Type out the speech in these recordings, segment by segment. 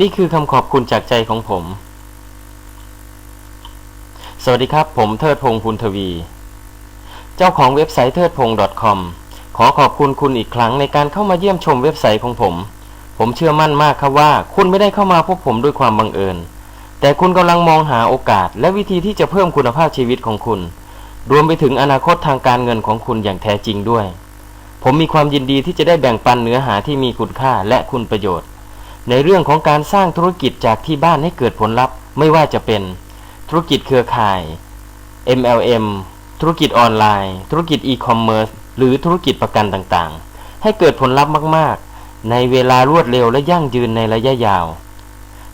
นี่คือคำขอบคุณจากใจของผม สวัสดีครับ ผมเทิดพงษ์พุนทวี เจ้าของเว็บไซต์เทิดพงษ์ .com ขอขอบคุณคุณอีกครั้งในการเข้ามาเยี่ยมชมเว็บไซต์ของผม ผมเชื่อมั่นมากครับว่า คุณไม่ได้เข้ามาพบผมด้วยความบังเอิญ แต่คุณกำลังมองหาโอกาส และวิธีที่จะเพิ่มคุณภาพชีวิตของคุณ รวมไปถึงอนาคตทางการเงินของคุณอย่างแท้จริงด้วย ผมมีความยินดีที่จะได้แบ่งปันเนื้อหาที่มีคุณค่าและคุณประโยชน์ ในเรื่องของการสร้างธุรกิจจากที่บ้านให้เกิดผลลัพธ์ ไม่ว่าจะเป็น ธุรกิจเครือข่าย MLM ธุรกิจออนไลน์ ธุรกิจอีคอมเมิร์ซหรือธุรกิจประกันต่างๆ ให้เกิดผลลัพธ์มากๆ ในเวลารวดเร็วและยั่งยืนในระยะยาว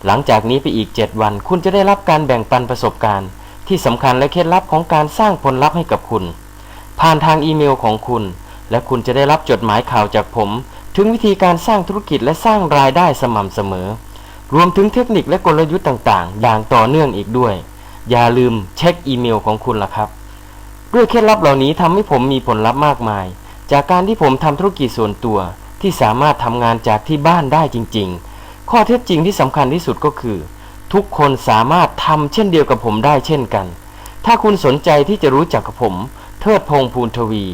หลังจากนี้ไปอีก 7 วัน คุณจะได้รับการแบ่งปันประสบการณ์ ที่สำคัญและเคล็ดลับของการสร้างผลลัพธ์ให้กับคุณ ผ่านทางอีเมลของคุณ และคุณจะได้รับจดหมายข่าวจากผม ถึงวิธีการสร้างธุรกิจและสร้างรายได้สม่ำเสมอ รวมถึงเทคนิคและกลยุทธ์ต่างๆ อย่างต่อเนื่องอีกด้วย อย่าลืมเช็คอีเมลของคุณล่ะครับ ด้วยเคล็ดลับเหล่านี้ทำให้ผมมีผลลัพธ์มากมาย จากการที่ผมทำธุรกิจส่วนตัว ที่สามารถทำงานจากที่บ้านได้จริง ๆ ข้อเท็จจริงที่สำคัญที่สุดก็คือ ทุกคนสามารถทำเช่นเดียวกับผมได้เช่นกัน ถ้าคุณสนใจที่จะรู้จักกับผม เทิดพงษ์ภูลทวี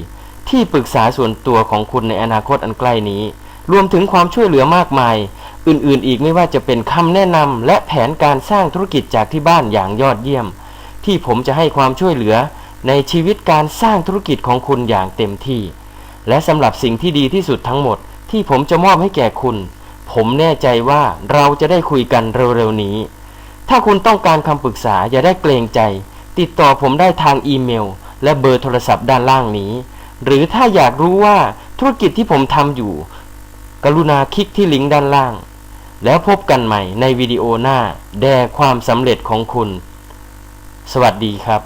ที่ปรึกษาส่วนตัวของคุณในอนาคตอันใกล้นี้ รวมถึงความช่วยเหลือมากมาย อื่นๆ อีกไม่ว่าจะเป็นคำแนะนำและแผนการสร้างธุรกิจจากที่บ้านอย่างยอดเยี่ยม ที่ผมจะให้ความช่วยเหลือในชีวิตการสร้างธุรกิจของคุณอย่างเต็มที่ และสำหรับสิ่งที่ดีที่สุดทั้งหมด ที่ผมจะมอบให้แก่คุณ ผมแน่ใจว่าเราจะได้คุยกันเร็วๆนี้ ถ้าคุณต้องการคำปรึกษาอย่าได้เกรงใจ ติดต่อผมได้ทางอีเมล และเบอร์โทรศัพท์ด้านล่างนี้ หรือถ้าอยากรู้ว่าธุรกิจที่ผมทำอยู่ กรุณาคลิกที่ลิงก์ด้านล่าง แล้วพบกันใหม่ในวิดีโอหน้า แด่ความสำเร็จของคุณ สวัสดีครับ